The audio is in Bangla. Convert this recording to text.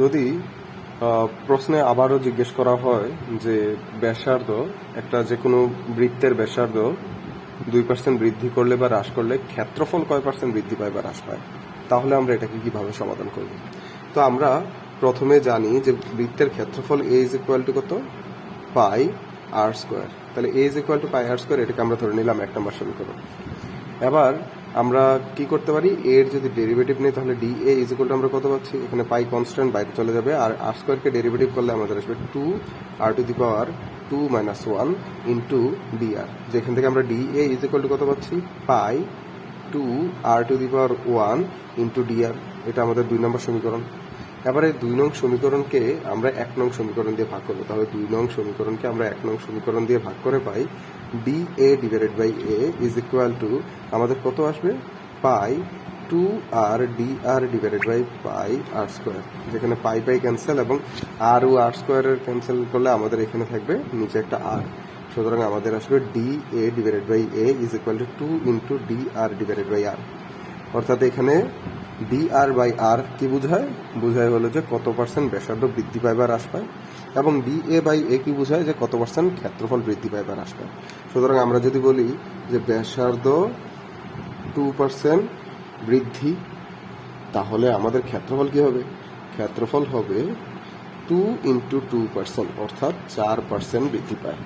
যদি প্রশ্নে আবারও জিজ্ঞেস করা হয় যে ব্যাসার্ধ, একটা যে কোনো বৃত্তের ব্যাসার্ধ দুই পার্সেন্ট বৃদ্ধি করলে বা হ্রাস করলে ক্ষেত্রফল কয় পার্সেন্ট বৃদ্ধি পায় বা হ্রাস পায়, তাহলে আমরা এটাকে কীভাবে সমাধান করব? তো আমরা প্রথমে জানি যে বৃত্তের ক্ষেত্রফল এ ইজ ইকুয়াল টু কত? পাই আর স্কোয়ার তাহলে A is equal to pi r square এটাকে আমরা ধরে নিলাম এক নম্বর সমীকরণ। এবার আমরা কি করতে পারি? এর যদি ডেরিভেটিভ নেই, তাহলে d A is equal to আমরা কত পাচ্ছি? এখানে পাই কনস্ট্যান্ট বাইরে চলে যাবে। আর আর স্কোয়ারকে ডেরিভেটিভ করলে আমাদের আসবে two r to the power two minus one into d r যেখান থেকে আমরা d A is equal to কত পাচ্ছি? Pi two r to the power one into d r এটা আমাদের দুই নম্বর সমীকরণ। এবারে দুই নং সমীকরণকে আমরা এক নং সমীকরণ দিয়ে ভাগ করব। তাহলে দুই নং সমীকরণকে আমরা এক নং সমীকরণ দিয়ে ভাগ করে পাই d A divided by A is equal to আমাদের কত আসবে? Pi two r d r divided by pi r square যেখানে পাই পাই ক্যান্সেল এবং আর ও আর স্কোয়ারের ক্যান্সেল করলে আমাদের এখানে থাকবে নিচে একটা আর সুতরাং আমাদের আসবে d A divided by A is equal to two into d r divided by r অর্থাৎ এখানে ডি আর বাই আর কি বোঝায়? বোঝায় হলো যে কত পার্সেন্ট ব্যাসার্ধ বৃদ্ধি পায় বা হ্রাস পায় এবং ডি এ বাই এ কি বোঝায়? যে কত পার্সেন্ট ক্ষেত্রফল বৃদ্ধি পায় বা হ্রাস পায়। সুতরাং আমরা যদি বলি যে ব্যাসার্ধ টু পার্সেন্ট বৃদ্ধি, তাহলে আমাদের ক্ষেত্রফল কি হবে? ক্ষেত্রফল হবে টু ইন্টু টু পার্সেন্ট অর্থাৎ চার পার্সেন্ট বৃদ্ধি পায়।